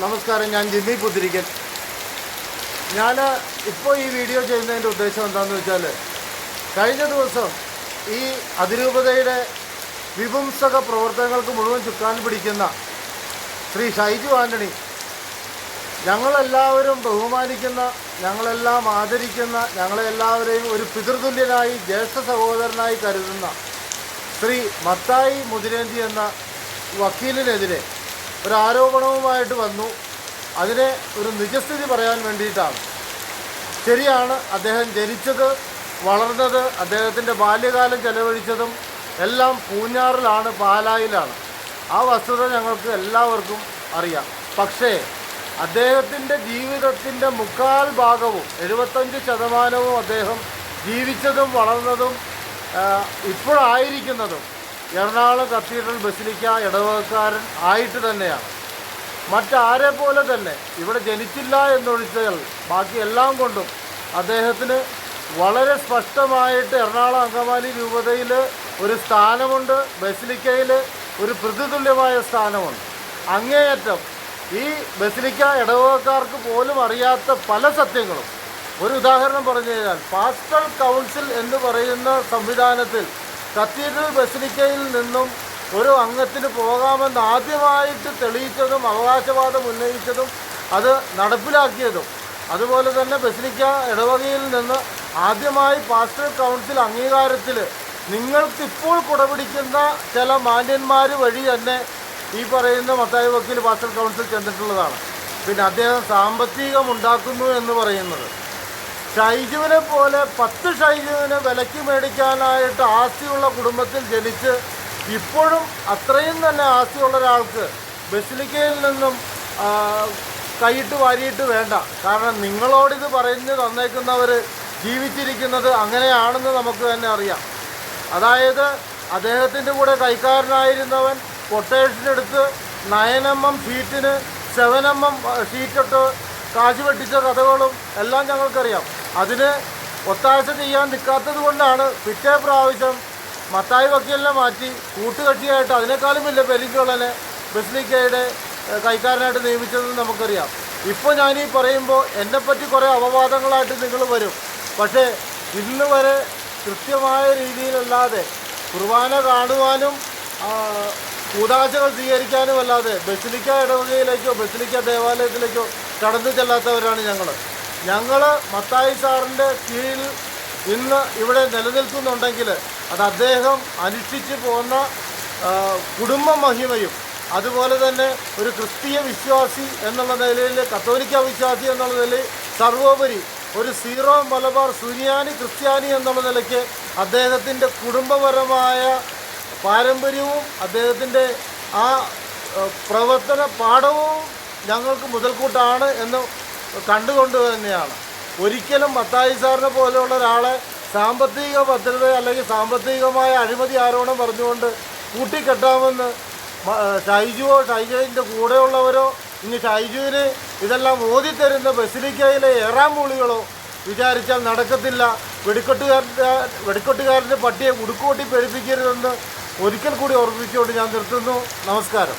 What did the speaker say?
നമസ്കാരം ഞാൻ ജിമ്മി പുതിരിക്കൻ ഞാൻ ഇപ്പോൾ ഈ വീഡിയോ ചെയ്യുന്നതിന്റെ ഉദ്ദേശം എന്താണെന്ന് വെച്ചാൽ കഴിഞ്ഞ ദിവസം ഈ അതിരൂപതയുടെ വിപുംസക പ്രവർത്തനങ്ങൾക്ക് മുഴുവൻ ചുക്കാൻ പിടിക്കുന്ന ശ്രീ ഷൈജു ആന്റണി ഞങ്ങളെല്ലാവരും ബഹുമാനിക്കുന്ന ഞങ്ങളെല്ലാം ആദരിക്കുന്ന ഞങ്ങളെല്ലാവരെയും ഒരു പിതൃതുല്യനായി ജ്യേഷ്ഠ സഹോദരനായി കരുതുന്ന ശ്രീ മത്തായി മുതിരേന്തി എന്ന വക്കീലിനെതിരെ ഒരു ആരോപണവുമായിട്ട് വന്നു. അതിനെ ഒരു നിജസ്ഥിതി പറയാൻ വേണ്ടിയിട്ടാണ്. ശരിയാണ് അദ്ദേഹം ജനിച്ചത് വളർന്നത് അദ്ദേഹത്തിന്റെ ബാല്യകാലം ചെലവഴിച്ചതും എല്ലാം പൂഞ്ഞാറിലാണ് പാലായിലാണ്. ആ വസ്തുത ഞങ്ങൾക്ക് എല്ലാവർക്കും അറിയാം. പക്ഷേ അദ്ദേഹത്തിന്റെ ജീവിതത്തിന്റെ മുക്കാൽ ഭാഗവും എഴുപത്തഞ്ച് ശതമാനവും അദ്ദേഹം ജീവിച്ചതും വളർന്നതും ഇപ്പോഴായിരിക്കുന്നതും എറണാകുളം കത്തീഡ്രൽ ബസിലിക്ക ഇടവകക്കാരൻ ആയിട്ട് തന്നെയാണ്. മറ്റാരെ പോലെ തന്നെ ഇവിടെ ജനിച്ചില്ല എന്നൊഴിച്ചാൽ ബാക്കി എല്ലാം കൊണ്ടും അദ്ദേഹത്തിന് വളരെ സ്പഷ്ടമായിട്ട് എറണാകുളം അങ്കമാലി രൂപതയിൽ ഒരു സ്ഥാനമുണ്ട് ബസിലിക്കയിൽ ഒരു പ്രതിതുല്യമായ സ്ഥാനമുണ്ട്. അങ്ങേയറ്റം ഈ ബസിലിക്ക ഇടവകക്കാർക്ക് പോലും അറിയാത്ത പല സത്യങ്ങളും. ഒരു ഉദാഹരണം പറഞ്ഞു കഴിഞ്ഞാൽ പാസ്റ്റൽ കൗൺസിൽ എന്ന് പറയുന്ന സംവിധാനത്തിൽ കത്തീഡ്രൽ ബസിലിക്കയിൽ നിന്നും ഒരു അംഗത്തിന് പോകാമെന്ന് ആദ്യമായിട്ട് തെളിയിച്ചതും അവകാശവാദം ഉന്നയിച്ചതും അത് നടപ്പിലാക്കിയതും. അതുപോലെ തന്നെ ബസിലിക്ക ഇടവകയിൽ നിന്ന് ആദ്യമായി പാസ്റ്റർ കൗൺസിൽ അംഗീകാരത്തിൽ നിങ്ങൾക്കിപ്പോൾ കുടപിടിക്കുന്ന ചില മാന്യന്മാർ വഴി തന്നെ ഈ പറയുന്ന മത്തായി വക്കീൽ പാസ്റ്റർ കൗൺസിൽ ചെന്നിട്ടുള്ളതാണ്. പിന്നെ അദ്ദേഹം സാമ്പത്തികമുണ്ടാക്കുന്നു എന്ന് പറയുന്നത്. ഷൈജുവിനെ പോലെ പത്ത് ഷൈജുവിനെ വിലയ്ക്ക് മേടിക്കാനായിട്ട് ആസ്തിയുള്ള കുടുംബത്തിൽ ജനിച്ച് ഇപ്പോഴും അത്രയും തന്നെ ആസ്തിയുള്ള ഒരാൾക്ക് ബസിലിക്കയിൽ നിന്നും കൈയിട്ട് വാരിയിട്ട് വേണ്ട. കാരണം നിങ്ങളോടിത് പറഞ്ഞു തന്നേക്കുന്നവർ ജീവിച്ചിരിക്കുന്നത് അങ്ങനെയാണെന്ന് നമുക്ക് തന്നെ അറിയാം. അതായത് അദ്ദേഹത്തിന്റെ കൂടെ കൈക്കാരനായിരുന്നവൻ കൊട്ടേഷനെടുത്ത് നയൻ എം എം ഷീറ്റിന് സെവൻ എം എം ഷീറ്റിട്ട് കാശ് വെട്ടിച്ച കഥകളും എല്ലാം ഞങ്ങൾക്കറിയാം. അതിന് ഒത്താഴ്ച ചെയ്യാൻ നിൽക്കാത്തത് കൊണ്ടാണ് പിറ്റേ പ്രാവശ്യം മത്തായി വക്കീലിനെ മാറ്റി കൂട്ടുകക്ഷിയായിട്ട് അതിനേക്കാളും വലിയ പെരിഞ്ചോളനെ ബസ്ലിക്കയുടെ കൈക്കാരനായിട്ട് നിയമിച്ചതെന്ന് നമുക്കറിയാം. ഇപ്പോൾ ഞാനീ പറയുമ്പോൾ എന്നെപ്പറ്റി കുറേ അപവാദങ്ങളായിട്ട് നിങ്ങൾ വരും. പക്ഷേ ഇന്ന് വരെ കൃത്യമായ രീതിയിലല്ലാതെ കുർബാന കാണുവാനും കൂതാശകൾ സ്വീകരിക്കാനും അല്ലാതെ ബസിലിക്ക ഇടവകയിലേക്കോ ബസിലിക്ക ദേവാലയത്തിലേക്കോ കടന്നു ചെല്ലാത്തവരാണ് ഞങ്ങൾ. ഞങ്ങൾ മത്തായി സാറിന്റെ കീഴിൽ ഇന്ന് ഇവിടെ നിലനിൽക്കുന്നുണ്ടെങ്കിൽ അത് അദ്ദേഹം അനുഷ്ഠിച്ചു പോകുന്ന കുടുംബ മഹിമയും അതുപോലെ തന്നെ ഒരു ക്രിസ്തീയ വിശ്വാസി എന്നുള്ള നിലയിൽ കത്തോലിക്ക വിശ്വാസി എന്നുള്ള നിലയിൽ സർവോപരി ഒരു സീറോ മലബാർ സുനിയാനി ക്രിസ്ത്യാനി എന്നുള്ള നിലയ്ക്ക് അദ്ദേഹത്തിന്റെ കുടുംബപരമായ പാരമ്പര്യവും അദ്ദേഹത്തിന്റെ ആ പ്രവർത്തന പാഠവും ഞങ്ങൾക്ക് മുതൽക്കൂട്ടാണ് എന്ന് കണ്ടുകൊണ്ട് തന്നെയാണ്. ഒരിക്കലും മത്തായി സാറിനെ പോലെയുള്ള ഒരാളെ സാമ്പത്തിക ഭദ്രത അല്ലെങ്കിൽ സാമ്പത്തികമായ അഴിമതി ആരോപണം പറഞ്ഞുകൊണ്ട് കൂട്ടിക്കെട്ടാമെന്ന് ഷൈജുവോ ഷൈജുവിന്റെ കൂടെയുള്ളവരോ ഇനി ഷൈജുവിന് ഇതെല്ലാം ഓതിത്തരുന്ന ബസിലിക്കയിലെ ഏറാം മൂളികളോ വിചാരിച്ചാൽ നടക്കത്തില്ല. വെടിക്കെട്ടുകാരന്റെ വെടിക്കെട്ടുകാരന്റെ പട്ടിയെ ഉടുക്കോട്ടി പേടിപ്പിക്കരുതെന്ന് ഒരിക്കൽ കൂടി ഓർമ്മിപ്പിച്ചുകൊണ്ട് ഞാൻ നിർത്തുന്നു. നമസ്കാരം.